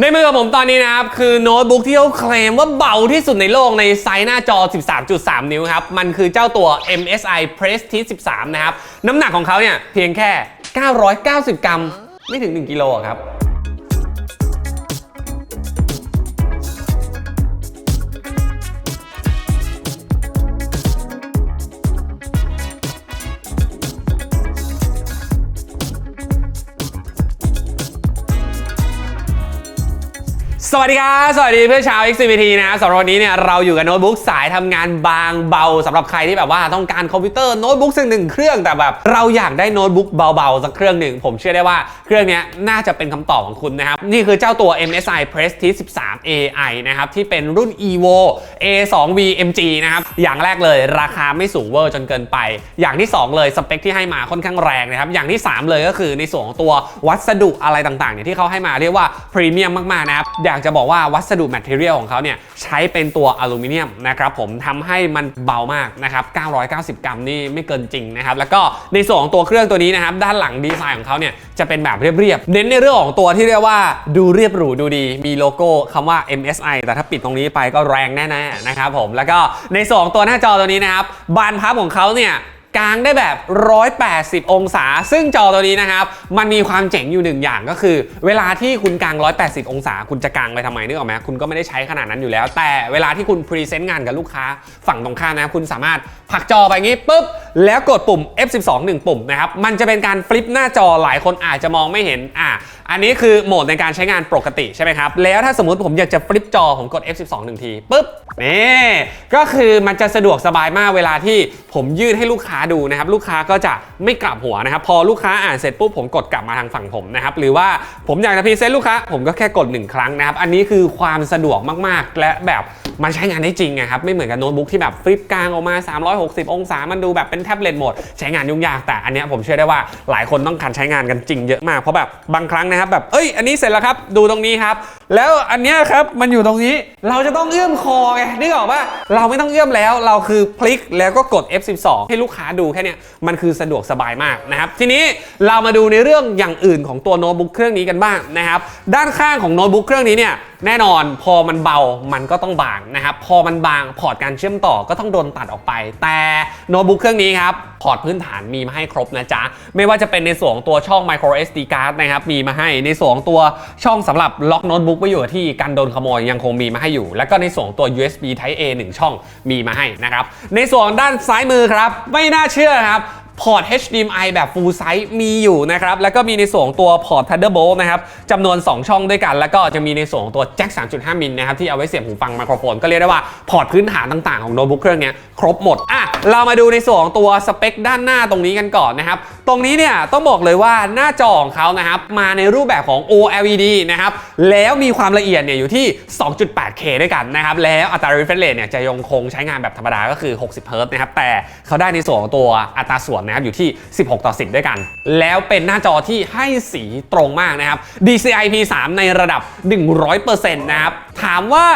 ในมือของผมตอนนี้นะครับ คือโน้ตบุ๊กที่เขาเคลมว่าเบาที่สุดในโลกในไซส์หน้าจอ 13.3 นิ้วครับ มันคือเจ้าตัว MSI Prestige 13 นะครับ น้ำหนักของเขาเนี่ยเพียงแค่ 990 กรัม ไม่ถึง 1 กิโลครับ สวัสดีครับ สวัสดีเพื่อนชาว XCVT นะสำหรับวันนี้เนี่ยเราอยู่กับโน้ตบุ๊กสายทำงานบางเบาสำหรับใครที่แบบว่าต้องการคอมพิวเตอร์โน้ตบุ๊กสักหนึ่งเครื่องแต่แบบเราอยากได้โน้ตบุ๊กเบาๆ สักเครื่องหนึ่ง ผมเชื่อได้ว่าเครื่องนี้น่าจะเป็นคำตอบของคุณนะครับ นี่คือเจ้าตัว MSI Prestige 13 AI นะครับ ที่เป็นรุ่น Evo A2V MG นะครับ อย่างแรกเลยราคาไม่สูงเวอร์จนเกินไป อย่างที่ 2 เลยสเปคที่ให้มาค่อนข้างแรงนะครับอย่างที่ 3 เลยก็คือในส่วนของตัววัสดุอะไรต่างๆเนี่ยที่เขาให้มาเรียกว่าพรีเมียมมากๆนะครับอยากจะบอกว่าวัสดุแมทเทอเรียลของเขาเนี่ยใช้เป็นตัวอลูมิเนียมนะครับผมทำให้มันเบามากนะครับ990 กรัมนี่ไม่เกินจริงนะครับแล้วก็ในส่วนของตัวเครื่องตัวนี้นะครับด้านหลังดีไซน์ของเขาเนี่ยจะเป็นแบบเรียบๆเน้นในเรื่องของตัวที่เรียกว่าดูเรียบหรูดูดี มีโลโก้คำว่า MSI แต่ถ้าปิดตรงนี้ไปก็แรงแน่ๆนะครับผมแล้วก็ในส่วนของตัวหน้าจอตัวนี้นะครับบานพับของเขาเนี่ย กางได้แบบ 180 องศา ซึ่งจอตัวนี้นะครับ มันมีความเจ๋งอยู่หนึ่งอย่างก็คือ เวลาที่คุณกาง 180 องศา คุณจะกางไปทำไมนึกออกไหมคุณก็ไม่ได้ใช้ขนาดนั้นอยู่แล้ว แต่เวลาที่คุณพรีเซนต์งานกับลูกค้าฝั่งตรงข้ามนะคุณสามารถผลักจอไปงี้ปุ๊บแล้วกดปุ่ม F12 หนึ่งปุ่มนะครับ มันจะเป็นการฟลิปหน้าจอหลายคนอาจจะมองไม่เห็นอะอันนี้คือโหมดในการใช้งานปกติใช่ไหมครับ แล้วถ้าสมมติผมอยากจะฟลิปจอผมกด F12 หนึ่งทีปุ๊บนี่ก็คือมันจะสะดวกสบายมากเวลาที่ผมยื่นให้ลูกค้าดูนะครับลูกค้าก็จะไม่กลับหัวนะครับพอลูกค้าอ่านเสร็จปุ๊บผมกดกลับมาทางฝั่งผมนะครับหรือว่าผมอยากจะพรีเซนต์ลูกค้าผมก็แค่กด 1 ครั้งนะครับอันนี้คือความสะดวกมากๆ และแบบมันใช้งานได้จริงนะครับไม่เหมือนกับโน้ตบุ๊กที่แบบฟลิปกลางออกมา 360 องศามันดูแบบเป็นแท็บเล็ตหมดใช้งานยุ่งยากแต่อันนี้ผมเชื่อได้ว่าหลายคนต้องการใช้งานกันจริงเยอะมากเพราะแบบบางครั้งนะครับแบบเอ้ยอันนี้เสร็จแล้วครับดูตรงนี้ครับ แล้วอันเนี้ยครับมันอยู่ตรงนี้เราจะต้องเอื้อมคอไงนึกออกว่าเราไม่ต้องเอื้อมแล้วเราคือพลิกแล้วก็กด F12 ให้ลูกค้าดูแค่เนี้ยมันคือสะดวกสบายมากนะครับ ทีนี้เรามาดูในเรื่องอย่างอื่นของตัวโน้ตบุ๊กเครื่องนี้กันบ้างนะครับ ด้านข้างของโน้ตบุ๊กเครื่องนี้เนี่ยแน่นอนพอมันเบามันก็ต้องบางนะครับ พอมันบางพอร์ตการเชื่อมต่อก็ต้องโดนตัดออกไป แต่โน้ตบุ๊กเครื่องนี้ครับ พอร์ตพื้นฐานมีมาให้ครบนะจ๊ะ ไม่ว่าจะเป็นในส่วนตัวช่อง micro SD card นะครับมีมาให้ในส่วนตัวช่องสำหรับล็อกโน้ตบุ๊กไว้อยู่ที่การโดนขโมยยังคงมีมาให้อยู่ แล้วก็ในส่วนตัว USB Type A 1 ช่องมีมาให้นะครับ ในส่วนด้านซ้ายมือครับ ไม่น่าเชื่อครับพอร์ต HDMI แบบ full size มีอยู่นะครับ แล้วก็มีในส่วนตัวพอร์ต Thunderbolt นะครับจำนวน 2 ช่องด้วยกัน แล้วก็จะมีในส่วนตัวแจ็ค 3.5 มิลนะครับ ที่เอาไว้เสียบหูฟังไมโครโฟน ก็เรียกได้ว่าพอร์ตพื้นฐานต่างๆ ของโน้ตบุ๊กเครื่องนี้ครบหมด อะ เรามาดูในส่วนของตัวสเปคด้านหน้าตรงนี้กันก่อนนะครับตรงนี้เนี่ยต้องบอกเลยว่าหน้าจอของเขานะครับมาในรูปแบบของ OLED นะครับแล้วมีความละเอียดเนี่ยอยู่ที่ 2.8K ด้วยกันนะครับแล้วอัตรา refresh rate เนี่ยจะยังคงใช้งานแบบธรรมดาก็คือ 60 Hz นะครับแต่เขาได้ในส่วนของตัวอัตราส่วนนะครับอยู่ที่ 16 ต่อ 10 ด้วยกัน แล้วเป็นหน้าจอที่ให้สีตรงมากนะครับ DCI P3 ในระดับ 100%นะครับถามว่า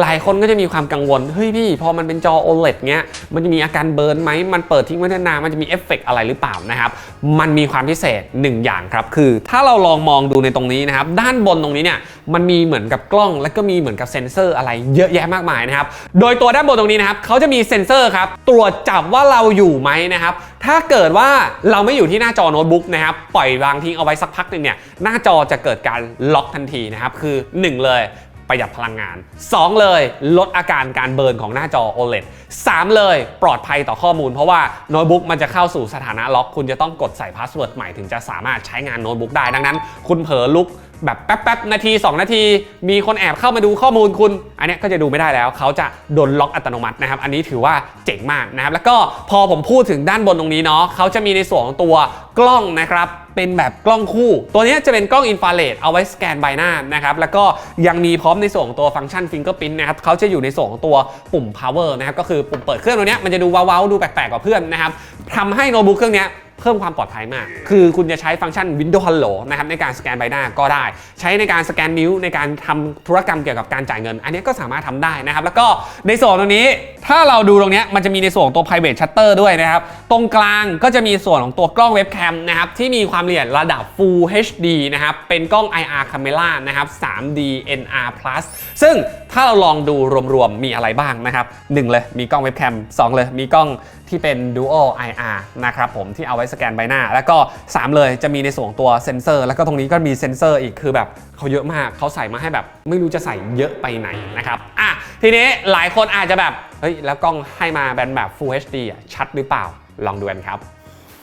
หลายคนก็จะมีความกังวลเฮ้ยพี่พอมันเป็นจอ OLED เงี้ยมันจะมีอาการเบิร์นไหมมันเปิดทิ้งไว้นานๆมันจะมีเอฟเฟกต์อะไรหรือเปล่านะครับมันมีความพิเศษ 1 อย่างครับ คือถ้าเราลองมองดูในตรงนี้นะครับ ด้านบนตรงนี้เนี่ยมันมีเหมือนกับกล้อง แล้วก็มีเหมือนกับเซ็นเซอร์อะไรเยอะแยะมากมายนะครับ โดยตัวด้านบนตรงนี้นะครับเขาจะมีเซ็นเซอร์ครับตรวจจับว่าเราอยู่ไหมนะครับถ้าเกิดว่าเราไม่อยู่ที่หน้าจอโน้ตบุ๊กนะครับปล่อยวางทิ้งเอาไว้สักพักหนึ่งเนี่ยหน้าจอจะเกิดการล็อกทันทีนะครับคือ 1 เลย ประหยัดพลังงาน 2 เลยลดอาการการเบิร์นของหน้าจอ OLED 3 เลยปลอดภัยต่อข้อมูล เพราะว่าโน้ตบุ๊กมันจะเข้าสู่สถานะล็อก คุณจะต้องกดใส่พาสเวิร์ดใหม่ถึงจะสามารถใช้งานโน้ตบุ๊กได้ดังนั้น คุณเผลอลุก แบบแป๊บๆนาที 2 นาที มีคนแอบเข้ามาดูข้อมูลคุณ อันนี้ก็จะดูไม่ได้แล้ว เขาจะโดนล็อกอัตโนมัตินะครับ อันนี้ถือว่าเจ๋งมากนะครับ แล้วก็พอผมพูดถึงด้านบนตรงนี้เนาะเขาจะมีในส่วนของตัวกล้องนะครับเป็นแบบกล้องคู่ ตัวนี้จะเป็นกล้องอินฟราเรดเอาไว้สแกนใบหน้านะครับ แล้วก็ยังมีพร้อมในส่วนของตัวฟังก์ชัน Fingerprint นะครับเขาจะอยู่ในส่วนของตัวปุ่ม power นะครับ ก็คือปุ่มเปิดเครื่องตัวนี้มันจะดูว้าวๆดูแปลกๆกว่าเพื่อนนะครับทำให้โน้ตบุ๊กเครื่องเนี้ย เพิ่มความปลอดภัยมาก คือคุณจะใช้ฟังก์ชัน Windows Hello นะครับในการสแกนใบหน้าก็ได้ ใช้ในการสแกนนิ้วในการทำธุรกรรมเกี่ยวกับการจ่ายเงิน อันนี้ก็สามารถทำได้นะครับ แล้วก็ในส่วนตรงนี้ ถ้าเราดูตรงนี้มันจะมีในส่วนของตัว private shutter ด้วยนะครับ ตรงกลางก็จะมีส่วนของตัวกล้องเว็บแคมนะครับที่มีความละเอียดระดับ Full HD นะครับเป็นกล้อง IR camera นะครับ 3D NR plus ซึ่งถ้าเราลองดูรวมๆมีอะไรบ้างนะครับหนึ่งเลยมีกล้องเว็บแคมสองเลยมีกล้องที่เป็น Dual IR นะครับผมที่เอาไว้สแกนใบหน้า แล้วก็ 3 เลยจะมีในส่วนของตัวเซนเซอร์ แล้วก็ตรงนี้ก็มีเซนเซอร์อีกคือแบบเขาเยอะมากเขาใส่มาให้แบบ ไม่รู้จะใส่เยอะไปไหนนะครับอะทีนี้หลายคนอาจจะแบบเฮ้ยแล้วกล้องให้มาเป็นแบบ Full HD อะชัดหรือเปล่า ลองดูกันครับ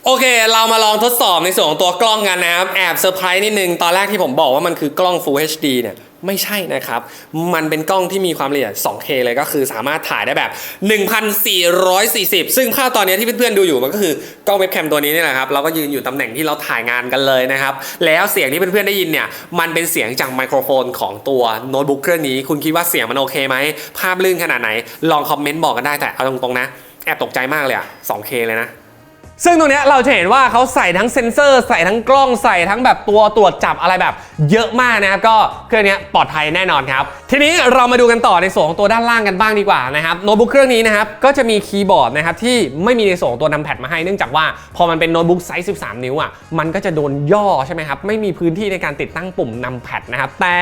โอเค เรามาลองทดสอบในส่วนของตัวกล้องกันนะครับ แอบเซอร์ไพรส์นิดนึง ตอนแรกที่ผมบอกว่ามันคือกล้อง Full HD เนี่ยไม่ใช่นะครับ มันเป็นกล้องที่มีความละเอียด 2K เลยก็คือสามารถถ่ายได้แบบ 1440 ซึ่งภาพตอนนี้ที่เพื่อนๆดูอยู่มันก็คือกล้องเว็บแคมตัวนี้นี่แหละครับ เราก็ยืนอยู่ตำแหน่งที่เราถ่ายงานกันเลยนะครับ แล้วเสียงที่เพื่อนๆได้ยินเนี่ย มันเป็นเสียงจากไมโครโฟนของตัวโน้ตบุ๊กเครื่องนี้ คุณคิดว่าเสียงมันโอเคไหม ภาพลื่นขนาดไหน ลองคอมเมนต์บอกกันได้ แต่เอาตรงๆนะ แอบตกใจมากเลยอะ 2K เลยนะ ซึ่งตรงเนี้ยเราจะเห็นว่าเขาใส่ทั้งเซ็นเซอร์ ใส่ทั้งกล้องใส่ทั้งแบบตัวตรวจจับอะไรแบบ เยอะมากนะครับก็เครื่องนี้ปลอดภัยแน่นอนครับ ทีนี้เรามาดูกันต่อในส่วนของตัวด้านล่างกันบ้างดีกว่านะครับโน้ตบุ๊กเครื่องนี้นะครับก็จะมีคีย์บอร์ดนะครับที่ไม่มีในส่วนของตัวนำแพดมาให้เนื่องจากว่าพอมันเป็นโน้ตบุ๊กไซส์ 13 นิ้วอะมันก็จะโดนย่อใช่ไหมครับไม่มีพื้นที่ในการติดตั้งปุ่มนำแพดนะครับแต่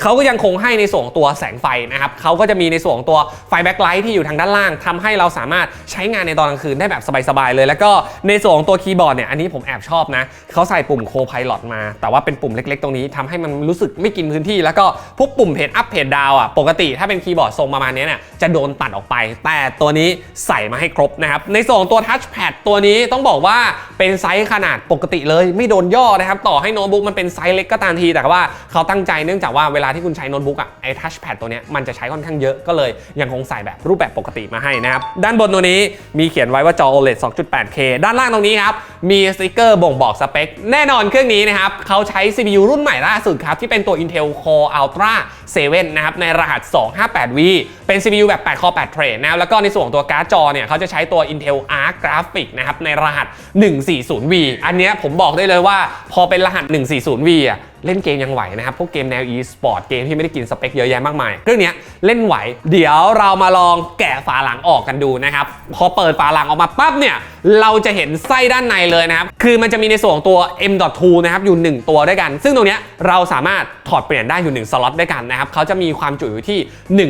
เขาก็ยังคงให้ในส่วนของตัวแสงไฟนะครับเขาก็จะมีในส่วนของตัวไฟแบ็คไลท์ที่อยู่ทางด้านล่างทำให้เราสามารถใช้งานในตอนกลางคืนได้แบบสบายๆเลย แล้วก็ในส่วนของตัวคีย์บอร์ดเนี่ยอันนี้ผมแอบชอบนะเขาใส่ปุ่มโคพายลอตมา แต่ว่าเป็นปุ่มเล็ก ๆ ตรงนี้ทำให้มันรู้สึกไม่กินพื้นที่ แล้วก็พวกปุ่มเพจอัพเพจดาวอะปกติถ้าเป็นคีย์บอร์ดทรงประมาณนี้เนี่ยจะโดนตัดออกไป แต่ตัวนี้ใส่มาให้ครบนะครับ ในส่วนของตัวทัชแพดตัวนี้ต้องบอกว่าเป็นไซส์ขนาดปกติเลยไม่โดนย่อนะครับต่อให้โน้ตบุ๊กมันเป็นไซส์เล็กก็ตามที แต่ว่าเขาตั้งใจเนื่องจากว่าเวลาที่คุณใช้โน้ตบุ๊กอะไอ้ทัชแพดตัวเนี้ยมันจะใช้ค่อนข้างเยอะก็เลยยังคงใส่แบบรูปแบบปกติมาให้นะครับด้านบนตัวนี้มีเขียนไว้ว่าจอ OLED 2.8K ด้านล่างตรงนี้ครับมีสติกเกอร์บ่งบอกสเปคแน่นอนเครื่องนี้นะครับเขาใช้ CPU รุ่นใหม่ล่าสุดครับ ที่เป็นตัว Intel Core Ultra 7 นะครับ ในรหัส 258V เป็น CPU แบบ 8 Core 8 Thread นะครับ แล้วก็ในส่วนของตัวการ์ดจอเนี่ยเขาจะใช้ตัว Intel Arc Graphics นะครับ ในรหัส 140V อันเนี้ยผมบอกได้เลยว่าพอเป็นรหัส 140V อะ เล่นเกมยังไหวนะครับ พวกเกมแนว e-sport เกมที่ไม่ได้กินสเปคเยอะแยะมากมาย เครื่องนี้เล่นไหว เดี๋ยวเรามาลองแกะฝาหลังออกกันดูนะครับ พอเปิดฝาหลังออกมาปั๊บเนี่ย เราจะเห็นไส้ด้านในเลยนะครับ คือมันจะมีในส่วนของตัว M.2 นะครับ อยู่ 1 ตัวด้วยกัน ซึ่งตรงนี้เราสามารถถอดเปลี่ยนได้อยู่ 1 สล็อตด้วยกันนะครับเขาจะมีความจุอยู่ที่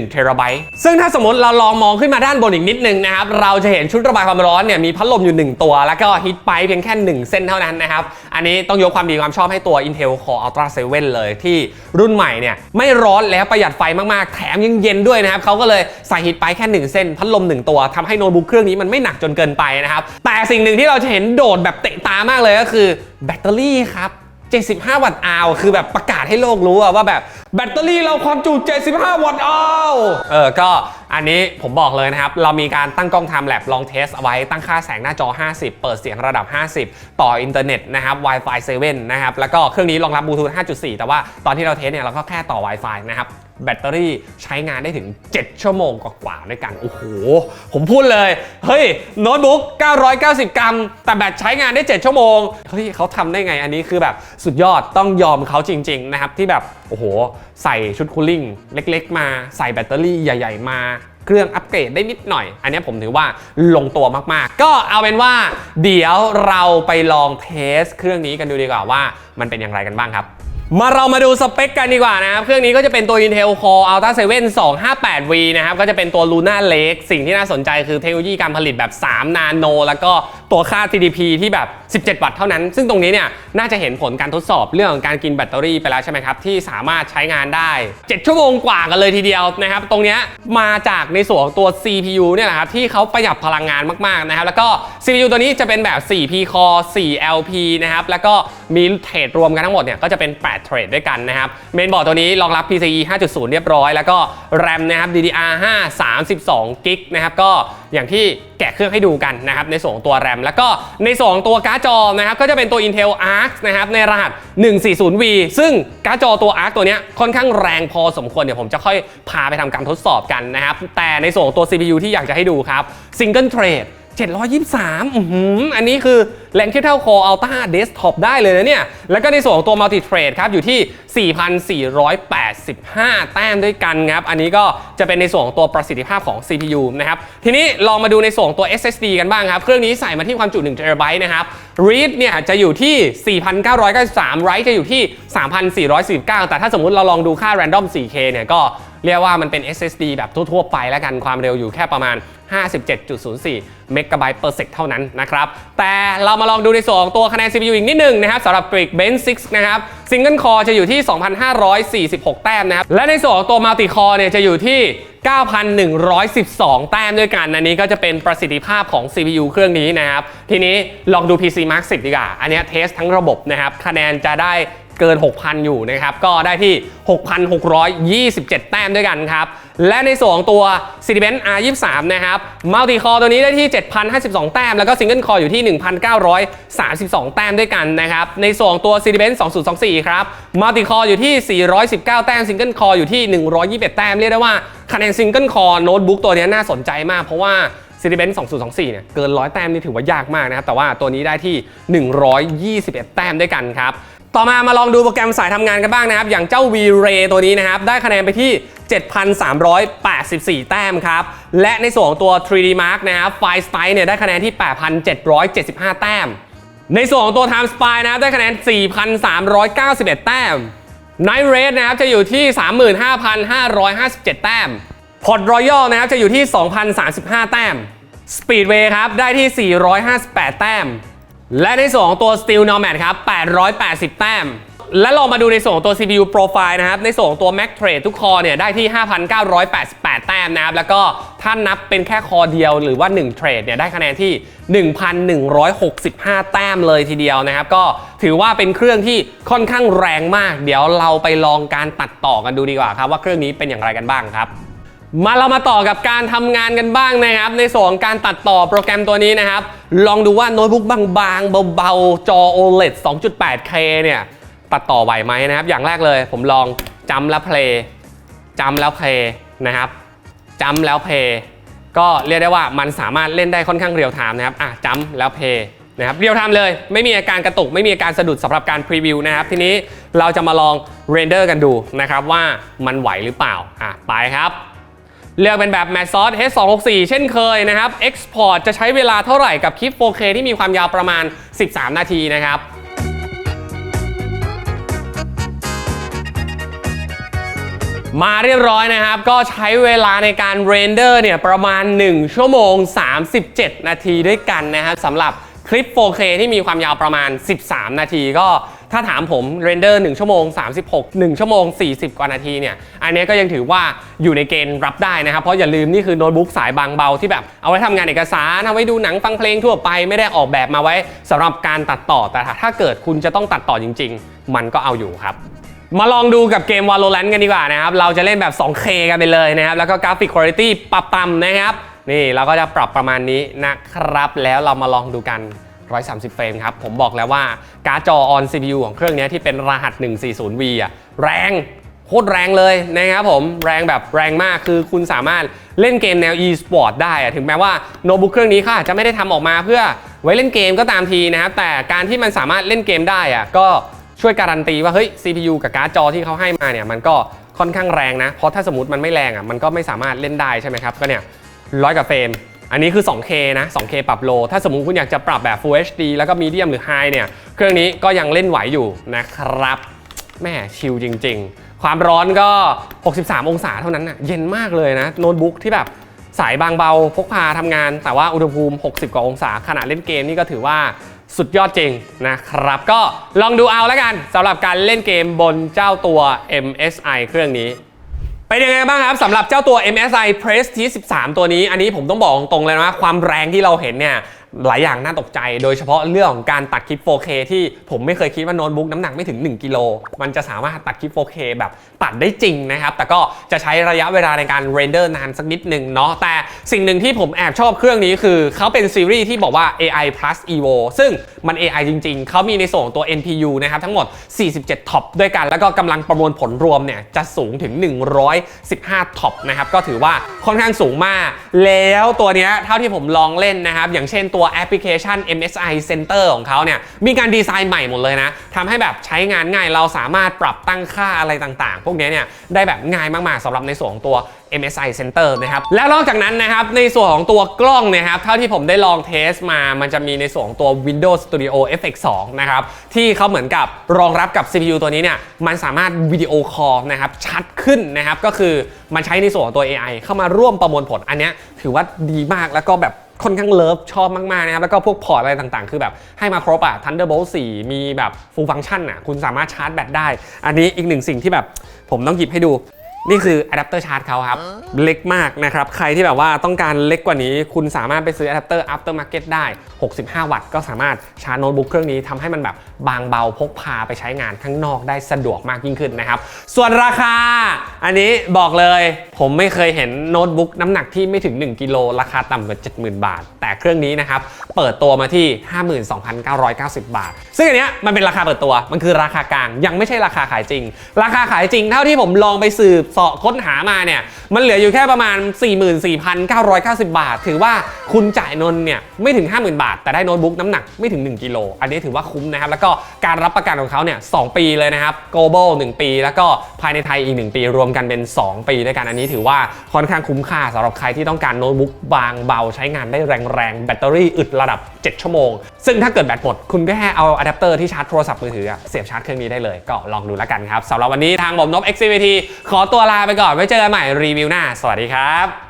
1เทราไบต์ซึ่งถ้าสมมติเราลองมองขึ้นมาด้านบนอีกนิดนึงนะครับเราจะเห็นชุดระบายความร้อนเนี่ยมีพัดลมอยู่ 1 ตัว แล้วก็ฮีทไปเพียงแค่ 1 เส้นเท่านั้นนะครับอันนี้ต้องยกความดีความชอบให้ตัว Intel Core Ultra 7 เลยที่รุ่นใหม่เนี่ยไม่ร้อนแล้วประหยัดไฟมากๆ แถมยังเย็นด้วยนะครับเขาก็เลยใส่ฮีทไปแค่ 1 เส้น พัดลม 1 ตัวทำให้โน้ตบุ๊กเครื่องนี้มันไม่หนักจนเกินไปนะครับ แต่สิ่งหนึ่งที่เราจะเห็นโดดแบบเตะตามากเลยก็คือแบตเตอรี่ครับ75 วัตต์อาวคือแบบประกาศให้โลกรู้ว่าแบบแบตเตอรี่เราความจุ75 วัตต์อาวเออ ก็ อันนี้ผมบอกเลยนะครับ เรามีการตั้งกล้อง Time Lab ลองเทสเอาไว้ตั้งค่าแสงหน้าจอ 50 เปิดเสียงระดับ 50 ต่ออินเทอร์เน็ตนะครับ Wi-Fi 7 นะครับ แล้วก็เครื่องนี้รองรับบลูทูธ 5.4 แต่ว่าตอนที่เราเทสเนี่ยเราก็แค่ต่อ Wi-Fi นะครับแบตเตอรี่ใช้งานได้ถึง 7 ชั่วโมงกว่าๆด้วยกัน โอ้โห ผมพูดเลย เฮ้ย โน้ตบุ๊ก 990 กรัม แต่แบตใช้งานได้ 7 ชั่วโมง เฮ้ยเขาทำได้ไงอันนี้คือแบบสุดยอดต้องยอมเขาจริง ๆ นะครับ ที่แบบ โอ้โห ใส่ชุดคูลิ่งเล็ก ๆ มา ใส่แบตเตอรี่ใหญ่ ๆ มา เครื่องอัปเกรดได้นิดหน่อย อันนี้ผมถือว่าลงตัวมากๆ ก็เอาเป็นว่า เดี๋ยวเราไปลองเทสเครื่องนี้กันดูดีกว่าว่ามันเป็นอย่างไรกันบ้างครับมาเรามาดูสเปคกันดีกว่านะครับ เครื่องนี้ก็จะเป็นตัว Intel Core Ultra 7 258V นะครับ ก็จะเป็นตัว Luna Lake สิ่งที่น่าสนใจคือเทคโนโลยีการผลิตแบบ 3 นาโน แล้วก็ตัวค่า TDP ที่แบบ 17 วัตต์เท่านั้น ซึ่งตรงนี้เนี่ยน่าจะเห็นผลการทดสอบเรื่องของการกินแบตเตอรี่ไปแล้วใช่ไหมครับ ที่สามารถใช้งานได้ 7 ชั่วโมงกว่ากันเลยทีเดียวนะครับ ตรงนี้มาจากในส่วนของตัว CPU เนี่ยแหละครับที่เขาประหยัดพลังงานมากๆนะครับ แล้วก็ CPU ตัวนี้จะเป็นแบบ 4P Core 4 LP นะครับ แล้วก็มีเทรดรวมกันทั้งหมดเนี่ยก็จะเป็น 8 เทรดด้วยกันนะครับเมนบอร์ดตัวนี้รองรับ PCIe 5.0 เรียบร้อย แล้วก็ RAM นะครับ DDR5 32กิกนะครับก็ อย่างที่แกะเครื่องให้ดูกันนะครับในส่วนของตัวแรมแล้วก็ในส่วนของตัวการ์ดจอนะครับก็จะเป็นตัว Intel Arc นะครับในรหัส 140V ซึ่งการ์ดจอตัว Arc ตัวนี้ค่อนข้างแรงพอสมควรเดี๋ยวผมจะค่อยพาไปทำการทดสอบกันนะครับแต่ในส่วนของตัว CPU ที่อยากจะให้ดูครับ Single Thread 723อื้อหืออันนี้คือแรงเทียบเท่า Core Ultra Desktop ได้เลยนะเนี่ย แล้วก็ในส่วนของตัว Multi Thread ครับ อยู่ที่ 4,485 แต้มด้วยกันครับ อันนี้ก็จะเป็นในส่วนของตัวประสิทธิภาพของ CPU นะครับ ทีนี้ลองมาดูในส่วนของตัว SSD กันบ้างครับ เครื่องนี้ใส่มาที่ความจุ1 TB นะครับ Read เนี่ยจะอยู่ที่ 4,993 Write จะอยู่ที่ 3,449 แต่ถ้าสมมุติเราลองดูค่า Random 4K เนี่ยก็ เรียกว่ามันเป็น SSD แบบทั่วๆไปแล้วกันความเร็วอยู่แค่ประมาณ 57.04 เมกะไบต์เปอร์เซกเท่านั้นนะครับ แต่เรามาลองดูในส่วนของตัวคะแนน CPU อีกนิดหนึ่งนะครับสำหรับ Geekbench 6 นะครับ Single Core จะอยู่ที่ 2,546 แต้มนะครับ และในส่วนของตัว Multi Core เนี่ยจะอยู่ที่ 9,112 แต้มด้วยกันอันนี้ก็จะเป็นประสิทธิภาพของ CPU เครื่องนี้นะครับ ทีนี้ลองดู PC Mark 10 ดีกว่า อันนี้เทสทั้งระบบนะครับ คะแนนจะได้ เกิน 6,000 อยู่นะครับ ก็ได้ที่ 6,627 แต้มด้วยกันครับ และในส่วนของตัว Cinebench R23 นะครับ Multi Core ตัวนี้ได้ที่ 7,052 แต้ม แล้วก็ Single Core อยู่ที่ 1,932 แต้มด้วยกันนะครับ ในส่วนตัว Cinebench 2024 ครับ Multi Core อยู่ที่ 419 แต้ม Single Core อยู่ที่ 121 แต้ม เรียกได้ว่าคะแนน Single Core โน้ตบุ๊กตัวนี้น่าสนใจมากเพราะว่า Cinebench 2024เนี่ยเกิน100แต้มนี่ถือว่ายากมากนะครับ แต่ว่าตัวนี้ได้ที่ 121 แต้มด้วยกันครับ ต่อมามาลองดูโปรแกรมสายทำงานกันบ้างนะครับ อย่างเจ้า V-Ray ตัวนี้นะครับ ได้คะแนนไปที่ 7,384 แต้มครับ และในส่วนของตัว 3D Mark นะครับ File Style เนี่ยได้คะแนนที่ 8,775 แต้ม ในส่วนของตัว Time Spy นะครับได้คะแนน 4,391 แต้ม Night Raid นะครับจะอยู่ที่ 35,557 แต้ม Pod Royal นะครับจะอยู่ที่ 2,035 แต้ม Speedway ครับได้ที่ 458 แต้ม และในส่วนของตัว Steel Nomad ครับ 880 แต้ม และลองมาดูในส่วนของตัว CPU Profile นะครับ ในส่วนของตัว Mac Trade ทุกคอเนี่ย ได้ที่ 5,988 แต้มนะครับ แล้วก็ถ้านับเป็นแค่คอเดียวหรือว่า 1 เทรดเนี่ย ได้คะแนนที่ 1,165 แต้มเลยทีเดียวนะครับ ก็ถือว่าเป็นเครื่องที่ค่อนข้างแรงมาก เดี๋ยวเราไปลองการตัดต่อกันดูดีกว่าครับ ว่าเครื่องนี้เป็นอย่างไรกันบ้างครับ มาเรามาต่อกับการทำงานกันบ้างนะครับ ในส่วนของการตัดต่อโปรแกรมตัวนี้นะครับ ลองดูว่าโน้ตบุ๊กบางๆ เบาๆ จอ OLED 2.8K เนี่ย ตัดต่อไหวไหมนะครับ อย่างแรกเลยผมลองจำแล้วเพลย์จำแล้วเพลย์นะครับจำแล้วเพลย์ก็เรียกได้ว่ามันสามารถเล่นได้ค่อนข้างเรียลไทม์นะครับอะจำแล้วเพลย์นะครับเรียลไทม์เลย ไม่มีอาการกระตุก ไม่มีอาการสะดุดสำหรับการพรีวิวนะครับ ทีนี้เราจะมาลองเรนเดอร์กันดูนะครับว่ามันไหวหรือเปล่าอะไปครับ เลือกเป็นแบบ m a t s o s H264 เช่นเคยนะครับ Export จะใช้เวลาเท่าไหร่กับคลิป 4K ที่มีความยาวประมาณ 13 นาทีนะครับมาเรียบร้อยนะครับ ก็ใช้เวลาในการเรนเดอร์เนี่ยประมาณ 1 ชั่วโมง 37 นาทีด้วยกันนะครับสำหรับคลิป 4K ที่มีความยาวประมาณ 13 นาทีก็ ถ้าถามผมเรนเดอร์1ชั่วโมง 36 1 ชั่วโมง 40 กว่านาทีเนี่ย อันนี้ก็ยังถือว่าอยู่ในเกณฑ์รับได้นะครับ เพราะอย่าลืมนี่คือโน้ตบุ๊กสายบางเบาที่แบบเอาไว้ทำงานเอกสารเอาไว้ดูหนังฟังเพลงทั่วไปไม่ได้ออกแบบมาไว้สำหรับการตัดต่อ แต่ถ้าเกิดคุณจะต้องตัดต่อจริง ๆ มันก็เอาอยู่ครับมาลองดูกับเกม Valorant กันดีกว่านะครับ เราจะเล่นแบบ 2K กันไปเลยนะครับ แล้วก็กราฟิกคุณภาพปรับต่ำนะครับ นี่เราก็จะปรับประมาณนี้นะครับ แล้วเรามาลองดูกัน 130 เฟรมครับ ผมบอกแล้วว่าการ์ดจอ on CPU ของเครื่องนี้ที่เป็นรหัส 140V อะแรงโคตรแรงเลยนะครับผมแรงแบบแรงมากคือคุณสามารถเล่นเกมแนว e-sport ได้อะถึงแม้ว่าโน้ตบุ๊กเครื่องนี้เขาอาจจะไม่ได้ทำออกมาเพื่อไว้เล่นเกมก็ตามทีนะครับ แต่การที่มันสามารถเล่นเกมได้อะก็ช่วยการันตีว่า เฮ้ย CPU กับการ์ดจอที่เขาให้มาเนี่ย มันก็ค่อนข้างแรงนะ เพราะถ้าสมมติมันไม่แรงอะมันก็ไม่สามารถเล่นได้ใช่ไหมครับก็เนี่ยร้อยกว่าเฟรม อันนี้คือ 2K นะ 2K ปรับโล ถ้าสมมติคุณอยากจะปรับแบบ Full HD แล้วก็ Medium หรือ High เนี่ย เครื่องนี้ก็ยังเล่นไหวอยู่นะครับ แม่ชิลจริง ๆ ความร้อนก็ 63 องศาเท่านั้นนะเย็นมากเลยนะ โน้ตบุ๊กที่แบบสายบางเบาพกพาทำงาน แต่ว่าอุณหภูมิ 60 กว่าองศาขณะเล่นเกมนี่ก็ถือว่าสุดยอดจริงนะครับ ก็ลองดูเอาแล้วกันสำหรับการเล่นเกมบนเจ้าตัว MSI เครื่องนี้ เป็นยังไงบ้างครับสำหรับเจ้าตัว MSI Prestige 13 ตัวนี้ อันนี้ผมต้องบอกตรงเลยนะ ความแรงที่เราเห็นเนี่ย หลายอย่างน่าตกใจ โดยเฉพาะเรื่องของการตัดคลิป 4K ที่ผมไม่เคยคิดว่าโน้ตบุ๊กน้ำหนักไม่ถึง 1กิโลมันจะสามารถตัดคลิป 4K แบบตัดได้จริงนะครับ แต่ก็จะใช้ระยะเวลาในการเรนเดอร์นานสักนิดหนึ่งเนาะแต่สิ่งหนึ่งที่ผมแอบชอบเครื่องนี้คือเขาเป็นซีรีส์ที่บอกว่า AI plus Evo ซึ่งมัน AI จริง ๆ เขามีในส่วนของตัว NPU นะครับทั้งหมด 47ท็อปด้วยกัน แล้วก็กำลังประมวลผลรวมเนี่ยจะสูงถึง 115ท็อปนะครับก็ถือว่าค่อนข้างสูงมาก แล้วตัวเนี้ยเท่าที่ผมลองเล่นนะครับอย่างเช่นตัวัวแอปพลิเคชัน MSI Center ของเขาเนี่ยมีการดีไซน์ใหม่หมดเลยนะทำให้แบบใช้งานง่ายเราสามารถปรับตั้งค่าอะไรต่างๆ พวกนี้เนี่ยได้แบบง่ายมากๆสำหรับในส่วนของตัว MSI Center นะครับ แล้วนอกจากนั้นนะครับ ในส่วนของตัวกล้องนะครับ เท่าที่ผมได้ลองเทสมา มันจะมีในส่วนของตัว Windows Studio FX 2นะครับ ที่เขาเหมือนกับรองรับกับ CPU ตัวนี้เนี่ย มันสามารถวิดีโอคอลนะครับ ชัดขึ้นนะครับ ก็คือมันใช้ในส่วนของตัว AI เข้ามาร่วมประมวลผล อันนี้ถือว่าดีมากแล้วก็แบบ ค่อนข้างเลิฟชอบมากๆนะครับแล้วก็พวกพอร์ตอะไรต่างๆ คือแบบให้มาครบอะ Thunderbolt 4 มีแบบ full function อะคุณสามารถชาร์จแบตได้ อันนี้อีกหนึ่งสิ่งที่แบบผมต้องหยิบให้ดู นี่คืออะแดปเตอร์ชาร์จเขาครับ เล็กมากนะครับ ใครที่แบบว่าต้องการเล็กกว่านี้ คุณสามารถไปซื้ออะแดปเตอร์ after market ได้ 65 วัตต์ก็สามารถชาร์จโน้ตบุ๊กเครื่องนี้ทำให้มันแบบบางเบาพกพาไปใช้งานข้างนอกได้สะดวกมากยิ่งขึ้นนะครับ ส่วนราคา อันนี้บอกเลยผมไม่เคยเห็นโน้ตบุ๊กน้ำหนักที่ไม่ถึง 1กิโลราคาต่ำกว่า 70,000 บาท แต่เครื่องนี้นะครับเปิดตัวมาที่ 52,990 บาท ซึ่งอันเนี้ยมันเป็นราคาเปิดตัวมันคือราคากลางยังไม่ใช่ราคาขายจริง ราคาขายจริงเท่าที่ผมลองไปสืบเสาะค้นหามาเนี่ย มันเหลืออยู่แค่ประมาณ 44,990 บาท ถือว่าคุณจ่ายนนเนี่ยไม่ถึง 50,000 บาท แต่ได้โน้ตบุ๊กน้ำหนักไม่ถึง 1กิโลอันนี้ถือว่าคุ้มนะครับ แล้วก็การรับประกันของเขาเนี่ย2ปีเลยนะครับ global 1 ปี แล้วก็ภายในไทยอีก 1 ปี รวมกันเป็น 2 ปีด้วยกันอันนี้ถือว่าค่อนข้างคุ้มค่าสำหรับใครที่ต้องการโน้ตบุ๊กบางเบาใช้งานได้แรงๆแบตเตอรี่อึดระดับ 7 ชั่วโมง ซึ่งถ้าเกิดแบตหมดคุณก็แค่เอาอะแดปเตอร์ที่ชาร์จโทรศัพท์มือถือเสียบชาร์จเครื่องนี้ได้เลยก็ลองดูแล้วกันครับสำหรับวันนี้ทางผมนบ XCVT ขอตัวลาไปก่อนไว้เจอกันใหม่รีวิวหน้า สวัสดีครับ